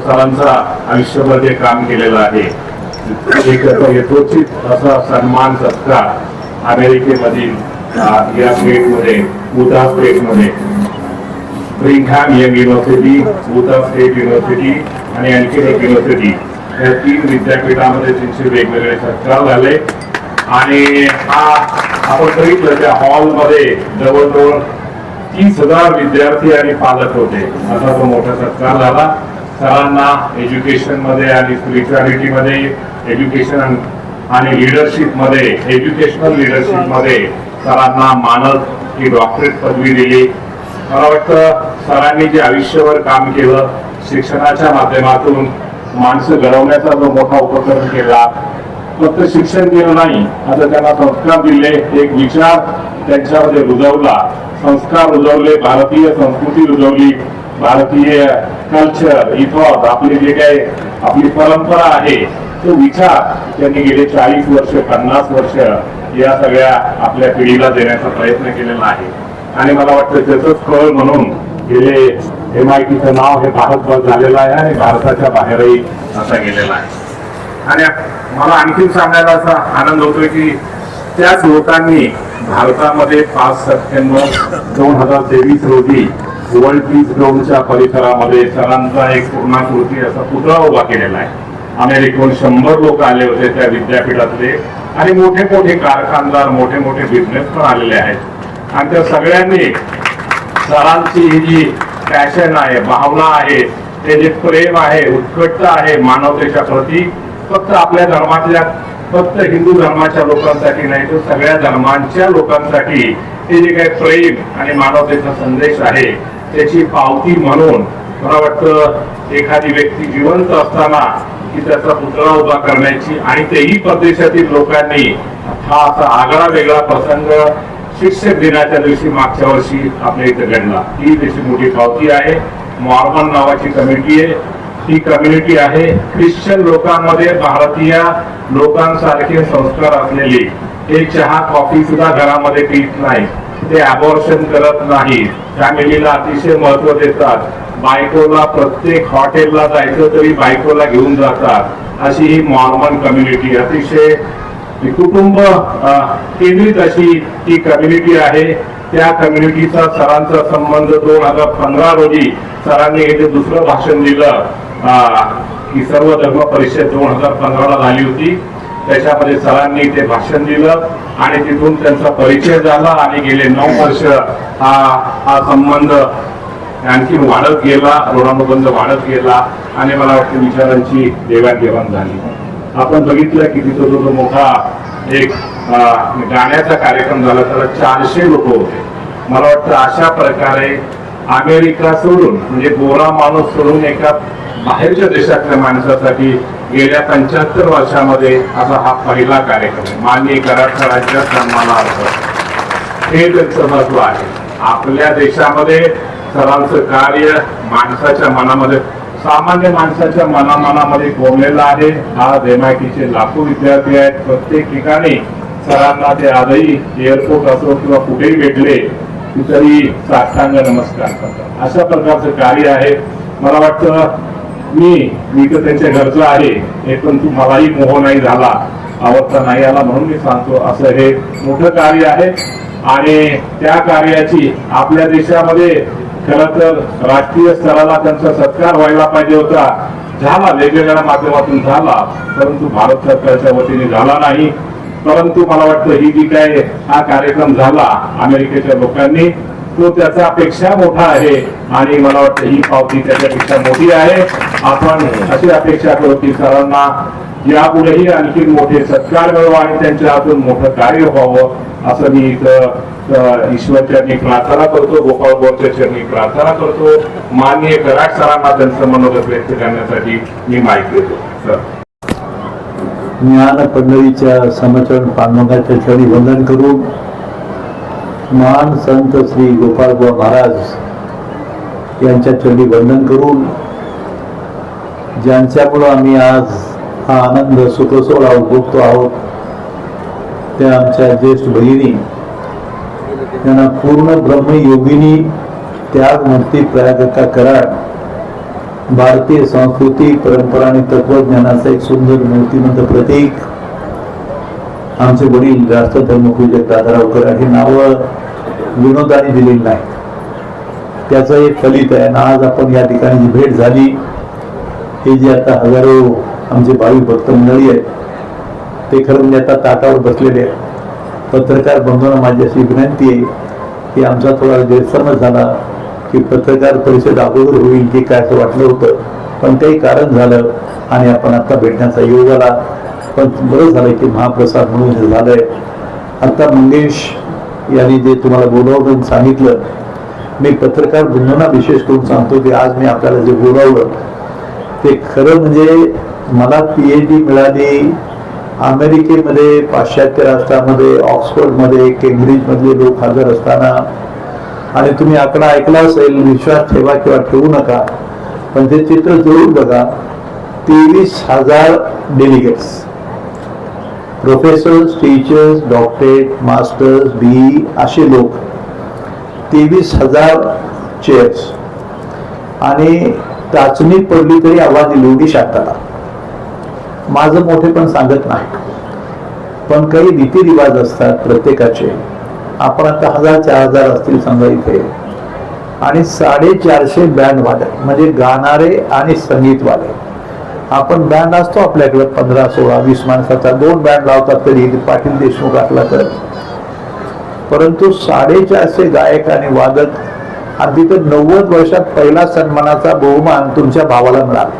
सरांचा आयुष्यभर जे काम केलेलं आहे एक यथोचित असा सन्मान सत्कार अमेरिकेमधील या स्टेटमध्ये उदा स्टेटमध्ये. Brigham Young university Utah state university आणि आणखी एक युनिव्हर्सिटी या तीन विद्यापीठामध्ये त्यांचे वेगवेगळे सत्कार झाले. आणि हा आपण बघितलं त्या हॉलमध्ये जवळजवळ तीस हजार विद्यार्थी आणि पालक होते. असा तो मोठा सत्कार झाला. सरांना एज्युकेशनमध्ये आणि स्पिरिच्युअलिटीमध्ये एज्युकेशन आणि लिडरशिपमध्ये एज्युकेशनल लिडरशिपमध्ये सरांना मानद ही डॉक्टरेट पदवी दिली. मला वाटतं सरांनी जे आयुष्यभर काम केलं शिक्षणाच्या माध्यमातून माणसं घडवण्याचा जो मोठा उपक्रम केला फक्त शिक्षण दिलं नाही आता त्यांना संस्कार दिले एक विचार त्यांच्यामध्ये रुजवला. संस्कार रुजवले भारतीय संस्कृती रुजवली भारतीय कल्चर इथॉस आपले जे काही आपली परंपरा आहे तो विचार त्यांनी गेले चाळीस वर्ष पन्नास वर्ष या सगळ्या आपल्या पिढीला देण्याचा प्रयत्न केलेला आहे. आणि मला वाटतं त्याचंच फळ म्हणून गेले एम आय टीचं नाव हे भारतभर झालेलं आहे आणि भारताच्या बाहेरही असा गेलेला आहे. आणि मला आणखीन सांगायला असा आनंद होतोय की त्याच लोकांनी भारतामध्ये पाच सप्टेंबर दोन हजार तेवीस रोजी वर्ल्ड पीस ग्राउंडच्या परिसरामध्ये सरांचा एक पूर्णाकृती असा पुतळा उभा केलेला आहे. अमेरिकेहून शंभर लोक आले होते त्या विद्यापीठातले आणि मोठे मोठे कारखानदार मोठे मोठे बिझनेस पण आलेले आहेत. आणि त्या सगळ्यांनी सरांची ही जी पॅशन आहे भावना आहे ते जे प्रेम आहे उत्कट आहे मानवतेच्या प्रती फक्त आपल्या धर्मातल्या फक्त हिंदू धर्माच्या लोकांसाठी नाही तर सगळ्या धर्मांच्या लोकांसाठी ते जे काही प्रेम आणि मानवतेचा संदेश आहे त्याची पावती म्हणून मला वाटतं एखादी व्यक्ती जिवंत असताना की त्याचा पुतळा उभा करण्याची आणि तेही परदेशातील लोकांनी हा असा आगळा वेगळा प्रसंग शिक्षक दिनाच्या दिवशी मागच्या वर्षी आपल्या इथे घडला. ही त्याची मोठी पावती आहे. मॉर्मन नावाची कमिटी आहे. ही कम्युनिटी आहे. ख्रिश्चन लोकांमध्ये भारतीय लोकांसारखे संस्कार असलेली. हे चहा कॉफी सुद्धा घरामध्ये पीत नाही ते अबॉर्शन करत नाही. फॅमिलीला अतिशय महत्त्व देतात. बायकोला प्रत्येक हॉटेलला जायचं तरी बायकोला घेऊन जातात. अशी ही मॉर्मन कम्युनिटी अतिशय कुटुंब केंद्रित अशी ही कम्युनिटी आहे. त्या कम्युनिटीचा सरांचा संबंध दोन हजार पंधरा रोजी सरांनी इथे दुसरं भाषण दिलं. की सर्व धर्म परिषद दोन हजार पंधराला झाली होती. त्याच्यामध्ये सरांनी ते भाषण दिलं आणि तिथून त्यांचा परिचय झाला आणि गेले नऊ वर्ष हा हा संबंध आणखी वाढत गेला ऋणानुबंध वाढत गेला आणि मला वाटतं विचारांची देवाणघेवाण झाली. आपण बघितलं की तिथं जो जो मोठा एक गाण्याचा कार्यक्रम झाला त्याला चारशे लोक होते. मला वाटतं अशा प्रकारे अमेरिका सोडून म्हणजे गोरा माणूस सोडून एका बाहेरच्या देशातल्या माणसासाठी गेल्या पंच्याहत्तर वर्षामध्ये असा हा पहिला कार्यक्रम आहे. माननीय कराडकरांच्या सन्माना हे त्यांचं महत्त्व आहे. आपल्या देशामध्ये सरांचं कार्य माणसाच्या मनामध्ये सामान्य माणसाच्या मनामनामध्ये कोंबलेलं आहे. आज एम आय टीचे लाखो विद्यार्थी आहेत. प्रत्येक ठिकाणी सरांना ते आजही एअरपोर्ट असो किंवा कुठेही भेटले तरी साष्टांग नमस्कार करतात. अशा प्रकारचं कार्य आहे. मला वाटतं मी मी तर त्यांच्या घरचं आहे. हे पण तू मलाही मोह नाही झाला आवडता नाही आला म्हणून मी सांगतो. असं हे मोठं कार्य आहे. आणि त्या कार्याची आपल्या देशामध्ये खर तर राष्ट्रीय स्तराला त्यांचा सत्कार व्हायला पाहिजे होता. झाला वेगवेगळ्या माध्यमातून झाला. परंतु भारत सरकारच्या वतीने झाला नाही. परंतु मला वाटतं ही जी काय हा कार्यक्रम झाला अमेरिकेच्या लोकांनी तो त्याचा पेक्षा मोठा आहे. आणि मला वाटतं ही पावती त्याच्यापेक्षा मोठी आहे. आपण अशी अपेक्षा करू की सरांना यापुढेही आणखी मोठे सत्कार मिळवा आणि त्यांच्या हातून मोठं कार्य व्हावं असं मी इथं ईश्वरचरणी प्रार्थना करतो गोपाळ बोरच्या चरणी प्रार्थना करतो. माननीय कराड सरांना त्यांचं मनोगत व्यक्त करण्यासाठी मी माहिती देतो. सर. ज्ञान पंढरीच्या समाचार पांडुरंगाच्या क्षणी वंदन करून महान संत श्री गोपाळबुवा महाराज यांच्या चरणी वंदन करून ज्यांच्यामुळं आम्ही आज हा आनंद सुखसोहळा उपभोगतो आहोत त्या आमच्या ज्येष्ठ भगिनी त्यांना पूर्ण ब्रह्मयोगिनी त्यागमूर्ती प्रयागका कराड भारतीय संस्कृती परंपरा आणि तत्वज्ञानाचं एक सुंदर मूर्तिमंत प्रतीक आमचे वडील राष्ट्रधर्मपूजक कराड हे नावं विनोदाने दिलेली नाही. त्याचं एक फलित आहे. ना आज आपण या ठिकाणी जी भेट झाली हे जे आता हजारो आमचे भाविक भक्त मंडळी आहेत ते खरं म्हणजे आता ताटावर बसलेले आहेत. पत्रकार बंधूंना माझी अशी विनंती आहे की आमचा थोडा गैरसमज झाला की पत्रकार परिषद अगोदर होईल की काय असं वाटलं होतं. पण काही कारण झालं आणि आपण आता भेटण्याचा योग आला. पण बरं झालं की महाप्रसाद म्हणून हे झालंय. आत्ता मंगेश यांनी जे तुम्हाला बोलावलं सांगितलं मी पत्रकार बंधूंना विशेष करून सांगतो की आज मी आपल्याला जे बोलावलं ते खरं म्हणजे मला पी एच डी मिळाली अमेरिकेमध्ये पाश्चात्य राष्ट्रामध्ये ऑक्सफर्डमध्ये केम्ब्रिजमधले लोक हजर असताना. आणि तुम्ही आकडा ऐकला असेल विश्वास ठेवा किंवा ठेवू नका पण ते चित्र जरूर बघा. तेवीस हजार delegates professors teachers doctorate masters बी असे लोक. तेवीस हजार चेअर्स आणि चाचणी पडली तरी आवाज दिली होती शांतता माझं मोठे पण सांगत नाही. पण काही रीतिरिवाज असतात प्रत्येकाचे. आपण आता हजार चार हजार असतील समजा इथे. आणि साडेचारशे बँड वादक म्हणजे गाणारे आणि संगीतवाले. आपण बँड असतो आपल्याकडे पंधरा सोळा वीस माणसाचा. दोन बँड लावतात तरी. पाटील देशमुख असला तर. परंतु साडेचारशे गायक आणि वादक आणि तर नव्वद वर्षात पहिला सन्मानाचा बहुमान तुमच्या भावाला मिळाला.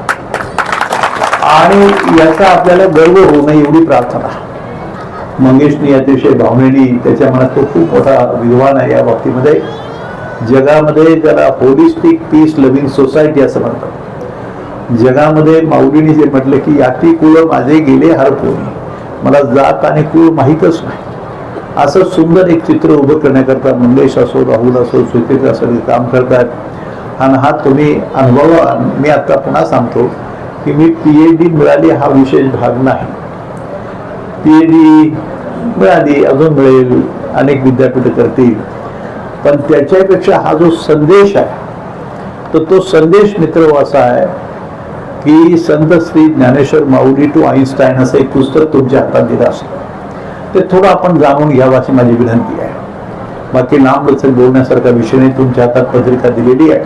आणि याचा आपल्याला गर्व होऊ नये एवढी प्रार्थना. मंगेशनी अतिशय भावनेनी त्याच्या मनात तो खूप मोठा विद्वान आहे या बाबतीमध्ये. जगामध्ये त्याला होलिस्टिक पीस लव्हिंग सोसायटी असं म्हणतात. जगामध्ये माऊलीने जे म्हटलं की याती कुळ माझे गेले हरपून मला जात आणि कुळ माहीतच नाही. असं सुंदर एक चित्र उभं करण्याकरता मंगेश असो राहुल असो सुचित्रा सगळे काम करतात. आणि हा तुम्ही अनुभवा मी आत्ता पुन्हा सांगतो की मी पी एच डी मिळाली हा विशेष भाग नाही. पी एच डी मिळाली अजून मिळेल अनेक विद्यापीठ करतील. पण त्याच्यापेक्षा हा जो संदेश आहे तर तो संदेश मित्र असा आहे. की संत श्री ज्ञानेश्वर माऊली टू आईन्स्टाईन असं एक पुस्तक तुमच्या हातात दिलं असेल. ते थोडं आपण जाणून घ्यावं अशी माझी विनंती आहे. बाकी लांब लचक बोलण्यासारखा विषय नाही तुमच्या हातात पत्रिका दिलेली आहे.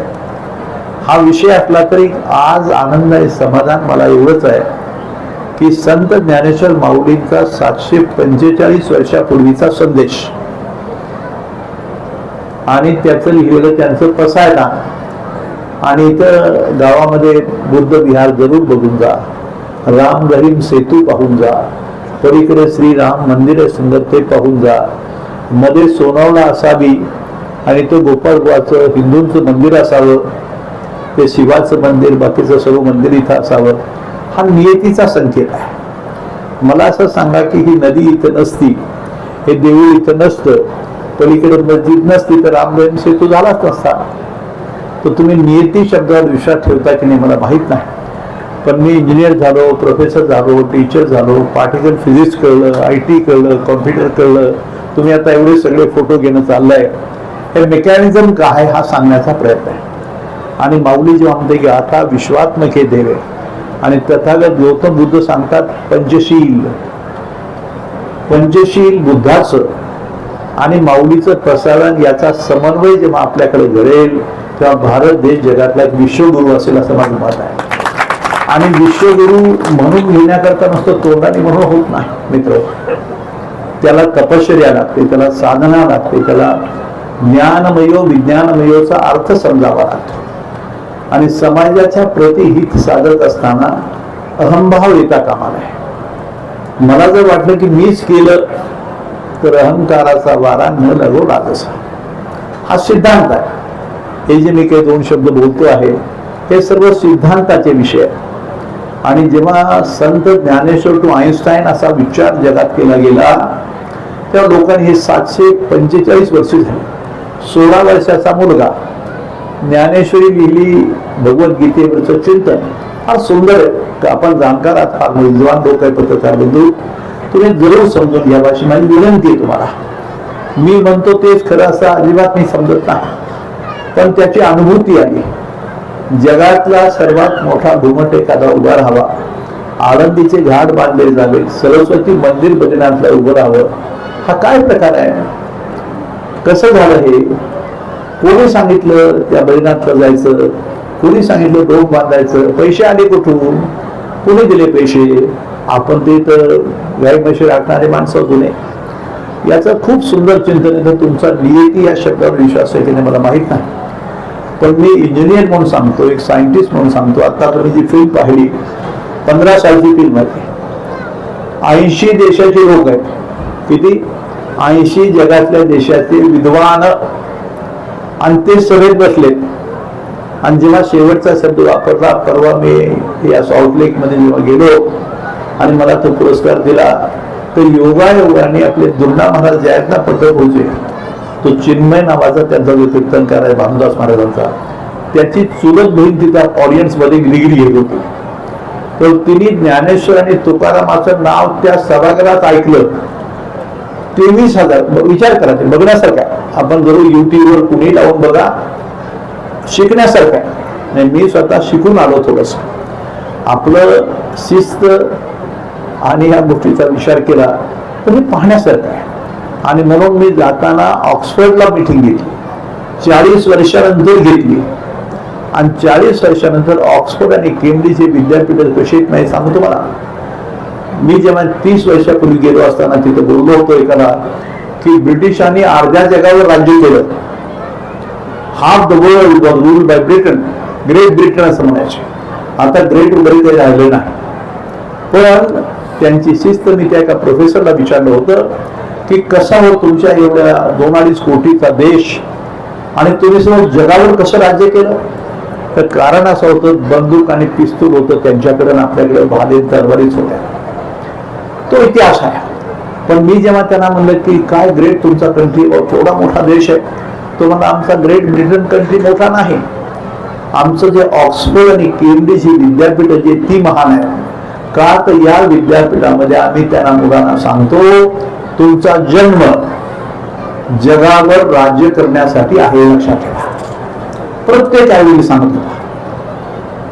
हा विषय असला तरी आज आनंद आहे समाधान मला एवढंच आहे की संत ज्ञानेश्वर माऊलींचा सातशे पंचेचाळीस वर्षापूर्वीचा संदेश. आणि त्याचं लिहिलेलं त्यांचं पसायला आणि इथं गावामध्ये बुद्ध विहार जरूर बघून जा. राम रहीम सेतू पाहून जा. पलीकडे श्रीराम मंदिर सुंदर ते पाहून जा. मध्ये सोनावला असावी आणि तो गोपाळगुवाचं हिंदूंचं मंदिर असावं. ते शिवाचं मंदिर बाकीचं सर्व मंदिर इथं असावं. हा नियतीचा संकेत आहे. मला असं सांगा की ही नदी इथं नसती हे देऊळ इथं नसतं. पलीकडे मस्जिद नसती तर रामरहीम सेतू झालाच नसता. तर तुम्ही नियती शब्दावर विश्वास ठेवता की नाही मला माहीत नाही. पण मी इंजिनियर झालो प्रोफेसर झालो टीचर झालो पार्टिकल फिजिक्स कळलं आय टी कळलं कॉम्प्युटर कळलं. तुम्ही आता एवढे सगळे फोटो घेणं चाललंय. हे मेकॅनिझम काय हा सांगण्याचा प्रयत्न आहे. आणि माऊली जेव्हा म्हणते की आता विश्वात्मक हे देव. आहे आणि तथागत गौतम बुद्ध सांगतात पंचशील. पंचशील बुद्धाचं. आणि माऊलीचं प्रसारण याचा समन्वय जेव्हा आपल्याकडे घडेल तेव्हा भारत देश जगातला एक विश्वगुरु असेल असं माझं मत आहे. आणि विश्वगुरु म्हणून घेण्याकरता नुसतं तोंडाने म्हणून होत नाही मित्र. त्याला तपश्चर्या लागते त्याला साधना लागते त्याला ज्ञानमयो विज्ञानमयोचा अर्थ समजावा लागतो. आणि समाजाच्या प्रति हित साधत असताना अहंभाव येता कामा नये मला जर वाटलं की मीच केलं तर अहंकाराचा वारा न लगो लागसा हा सिद्धांत आहे. हे जे मी काही दोन शब्द बोलतो आहे हे सर्व सिद्धांताचे विषय आहे आणि जेव्हा संत ज्ञानेश्वर टू आईन्स्टाईन असा विचार जगात केला गेला तेव्हा लोकांनी हे सातशे पंचेचाळीस वर्ष झाली. सोळा वर्षाचा मुलगा ज्ञानेश्वरी लिहिली भगवद्गीतेवरचं चिंतन. फार सुंदर आहे. तर आपण जाणकार आहात फार विद्वान लोक आहे पत्रकार बंधू? तुम्ही जरूर समजून घ्या अशी माझी विनंती आहे तुम्हाला. मी म्हणतो तेच खरं असं अजिबात मी समजत नाही. पण त्याची अनुभूती आली. जगातला सर्वात मोठा घुमट एखादा उभा राहावा आळंदीचे घाट बांधले जावे. सरस्वती मंदिर बद्रीनाथला उभं राहावं. हा काय प्रकार आहे? कसं झालं हे? कोणी सांगितलं त्या बद्रीनाथला जायचं? कोणी सांगितलं डोक बांधायचं? पैसे आले कुठून? कोणी दिले पैसे? आपण ते तर गाई म्हशी राखणारे माणसं जुने याचं खूप सुंदर चिंतन आहे. तुमचा नियती या शब्दावर विश्वास आहे की नाही मला माहीत नाही. पण मी इंजिनियर म्हणून सांगतो एक सायंटिस्ट म्हणून सांगतो. आता तुम्ही जी फिल्म पाहिली पंधरा सालची फिल्म आहे ऐंशी देशाचे लोक आहेत. किती? ऐंशी जगातल्या देशाचे विद्वान. आणि ते सभेत बसले. आणि जेव्हा शेवटचा शब्द वापरला परवा मी या सॉल्ट लेकमध्ये जेव्हा गेलो आणि मला तो पुरस्कार दिला तर योगा योगाने आपले दुर्णा महाराज जे आहेत ना पंढरपूरचे तो चिन्मय नावाचा त्यांचा जो कीर्तनकार आहे भानुदास महाराजांचा त्याची चुलत बहीण तिथं ऑडियन्समध्ये डिग्री घेत होती. तर तिने ज्ञानेश्वर आणि तुकारामाचं नाव त्या सभागृहात ऐकलं. तेवीस हजार विचार करा ते बघण्यासारखं आपण जरूर युट्यूबवर कुणी लावून बघा शिकण्यासारखं आहे. नाही मी स्वतः शिकून आलो थोडस. आपलं शिस्त आणि या गोष्टीचा विचार केला तर हे पाहण्यासारखं आहे. आणि म्हणून मी जाताना ऑक्सफर्डला मिटिंग घेतली. चाळीस वर्षानंतर घेतली. आणि चाळीस वर्षानंतर ऑक्सफर्ड आणि केम्ब्रिज हे विद्यापीठ कशी नाही सांगू तुम्हाला. मी जेव्हा तीस वर्षापूर्वी गेलो असताना तिथं बोललो होतो एकाला की ब्रिटिशांनी अर्ध्या जगावर राज्य केलं. Half the world was rule by Britain great Britain असं म्हणायचे. आता ग्रेट वगैरे काही राहिले नाही. पण त्यांची शिस्त मी त्या एका प्रोफेसरला विचारलं होतं. की कसा हो तुमच्या एवढ्या दोन अडीच कोटीचा देश आणि तुम्ही सर्व जगावर कसं राज्य केलं? तर कारण असं होतं बंदूक आणि पिस्तूल होतं त्यांच्याकडे आपल्याकडे भाले दरबारीच होत्या. तो इतिहास आहे. पण मी जेव्हा त्यांना म्हणलं की काय ग्रेट तुमचा कंट्री थोडा मोठा देश आहे. तो म्हणला आमचा ग्रेट ब्रिटन कंट्री मोठा नाही. आमचं जे ऑक्सफोर्ड आणि केम्ब्रिज ही विद्यापीठ जी ती महान आहे का तर या विद्यापीठामध्ये आम्ही त्यांना मुलांना सांगतो तुमचा जन्म जगावर राज्य करण्यासाठी आहे लक्षात ठेवा. प्रत्येक आईवडील सांगत होता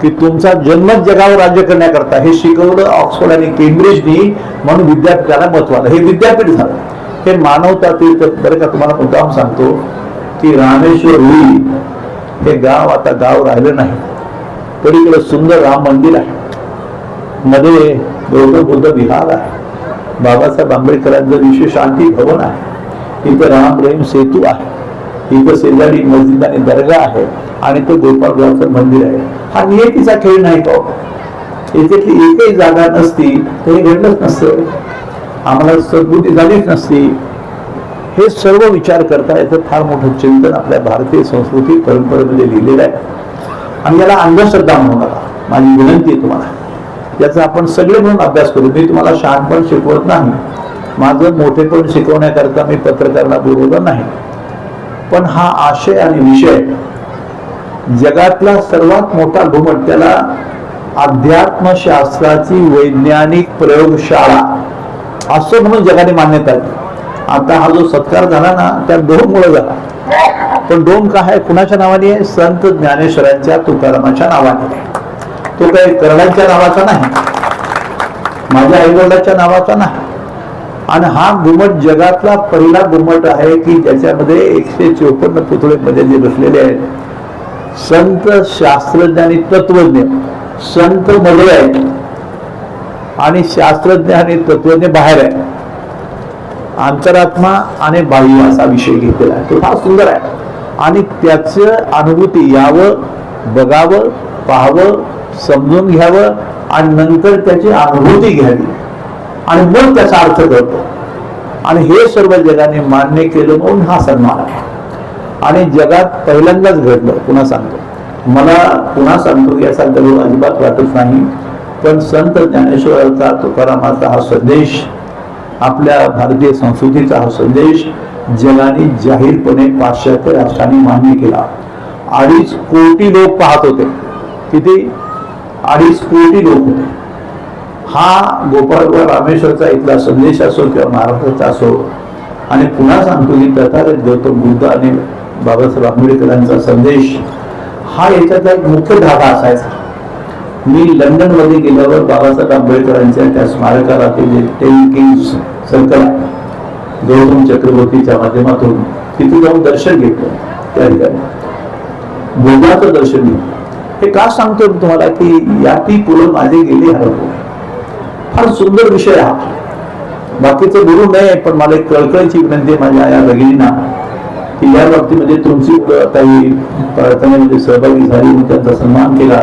की तुमचा जन्मच जगावर राज्य करण्याकरता हे शिकवलं ऑक्सफोर्ड आणि केम्ब्रिजनी म्हणून विद्यापीठाला महत्त्व आलं. हे विद्यापीठ झालं. हे मानवता ते बरं का तुम्हाला मुद्दाम सांगतो की रामेश्वर होई हे गाव आता गाव राहिलं नाही. पलीकडे सुंदर राम मंदिर आहे. मध्ये बौद्ध बुद्ध विहार आहे. बाबासाहेब आंबेडकरांचं विश्व शांती भवन आहे. इथं राम रहीम सेतू आहे. इथं शेजारी मस्जिद आणि दर्गा आहे आणि तो गोपाळगावचं मंदिर आहे. हा नियतीचा खेळ नाही तो. याच्यातली एकही जागा नसती तर हे घडलंच नसतं. आम्हाला सद्बुद्धी झालीच नसती. हे सर्व विचार करता याचं फार मोठं चिंतन आपल्या भारतीय संस्कृती परंपरेमध्ये लिहिलेलं आहे. आणि याला अंधश्रद्धा म्हणू नका. माझी विनंती आहे तुम्हाला. याचा आपण सगळे म्हणून अभ्यास करू. मी तुम्हाला शहाणपण शिकवत नाही. माझं मोठेपण शिकवण्याकरता मी पत्रकारांना बोलवलं नाही. पण हा आशय आणि विषय जगातला सर्वात मोठा घुमट त्याला अध्यात्मशास्त्राची वैज्ञानिक प्रयोगशाळा असं म्हणून जगाने मान्यता दिली. आता हा जो सत्कार झाला ना त्या डोम मुळे झाला. पण डोम काय आहे? कुणाच्या नावाने? आहे संत ज्ञानेश्वरांच्या तुकारामाच्या नावाने. आहे. तो काही कर्णाच्या नावाचा नाही. माझ्या आईवडिलाच्या नावाचा नाही. आणि हा घुमट जगातला पहिला घुमट आहे की ज्याच्यामध्ये एकशे चोपन्न पुतळेमध्ये जे बसलेले आहेत. संत शास्त्रज्ञ आणि तत्वज्ञ संत मध्ये आहेत. आणि शास्त्रज्ञ आणि तत्वज्ञ बाहेर आहे अंतरात्मा आणि बाह्य असा विषय घेतलेला आहे. तो फार सुंदर आहे. आणि त्याचं अनुभूती यावं बघावं पाहावं समजून घ्यावं आणि नंतर त्याची अनुभूती घ्यावी. आणि मग त्याचा अर्थ करतो आणि हे सर्व जगाने मान्य केलं म्हणून हा सन्मान आहे. आणि जगात पहिल्यांदाच घडलं पुन्हा सांगतो. मला पुन्हा सांगतो याचा गर्व अजिबात वाटत नाही पण संत ज्ञानेश्वराचा तुकारामाचा हा संदेश आपल्या भारतीय संस्कृतीचा हा संदेश जगाने जाहीरपणे पाश्चात्य राष्ट्रांनी मान्य केला. अडीच कोटी लोक पाहत होते. किती? अडीच कोटी लोक. हा हा गोपाळगोळ रामेश्वरचा इथला संदेश असो किंवा महाराष्ट्राचा असो आणि पुन्हा सांगतो की तथागत गौतम बुद्ध आणि बाबासाहेब आंबेडकरांचा संदेश हा याच्यातला एक मुख्य धागा असायचा. मी लंडनमध्ये गेल्यावर बाबासाहेब आंबेडकरांच्या त्या स्मारकाला ते जे टेन किंग्स सर्कल गौतम चक्रवर्तीच्या माध्यमातून तिथे जाऊन दर्शन घेतलं त्या ठिकाणी. बुद्धाचं दर्शन घेतलं. हे का सांगतो तुम्हाला की या ती पुढे माझे गेले हरवले. फार सुंदर विषय हा. बाकीचं बोलू नये पण मला एक कळकळीची विनंती माझ्या या भगिनींना की या बाबतीमध्ये तुमची मुलं काही प्रार्थनेमध्ये म्हणजे सहभागी झाली मी त्यांचा सन्मान केला.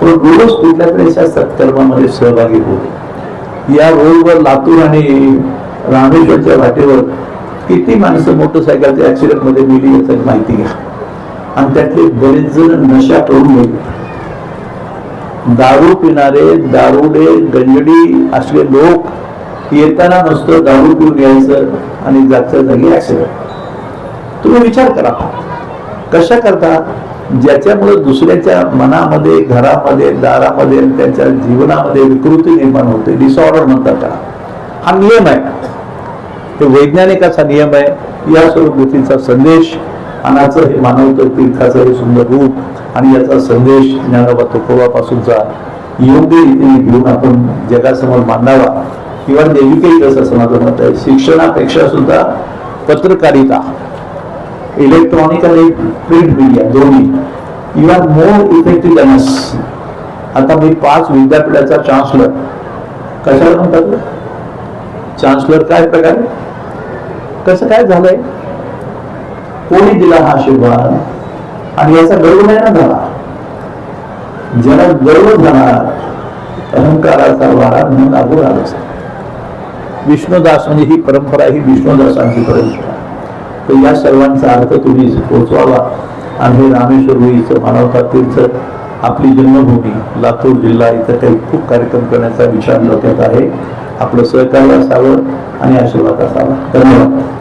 पण रोज कुठल्या तरी अशा सत्कर्मामध्ये सहभागी होते या रोडवर लातूर आणि रामेश्वरच्या वाटेवर किती माणसं मोटरसायकलच्या ऍक्सिडेंटमध्ये मिली याची माहिती घ्या. आणि त्यातले बरेच जण नशा करून गेले. दारू पिणारे दारुडे गंजडी असले लोक येताना नुसतं दारू पिऊन यायचं आणि जागच्या जागी ऍक्सिडेंट तुम्ही विचार करा. कशा करता ज्याच्यामुळे दुसऱ्याच्या मनामध्ये घरामध्ये दारामध्ये त्यांच्या जीवनामध्ये विकृती निर्माण होते. डिसऑर्डर म्हणतात त्याला. हा नियम आहे. हे वैज्ञानिक असा नियम आहे. या स्वरूप संदेश अनाचं हे मानवतं तीर्थाचं हे सुंदर रूप आणि याचा संदेश ज्ञानोबा तुकोबापासूनचा योग्य रीतीने घेऊन आपण जगासमोर मांडावा. किंवा एज्युकेट असं माझं मत आहे. शिक्षणापेक्षा सुद्धा पत्रकारिता इलेक्ट्रॉनिक आणि प्रिंट मीडिया दोन्ही इवन मोर इफेक्टिव्ह दॅन आता मी पाच विद्यापीठाचा चान्सलर. कशाला म्हणतात? चान्सलर काय प्रकार? कसं काय झालंय? कोणी दिला हा आशीर्वाद? आणि याचा गर्व नाही ना झाला? ज्याला गर्व झाला अहंकाराचा वारा म्हणून लागू राहिला विष्णुदास म्हणजे ही परंपरा ही विष्णुदासांची परंपरा. तर या सर्वांचा अर्थ तुम्ही पोचवावा. आणि हे रामेश्वर रुईचं मानवता तीर्थ आपली जन्मभूमी लातूर जिल्हा इथं काही खूप कार्यक्रम करण्याचा विचार डोक्यात आहे. आपलं सहकार्य असावं आणि आशीर्वाद असावा. धन्यवाद.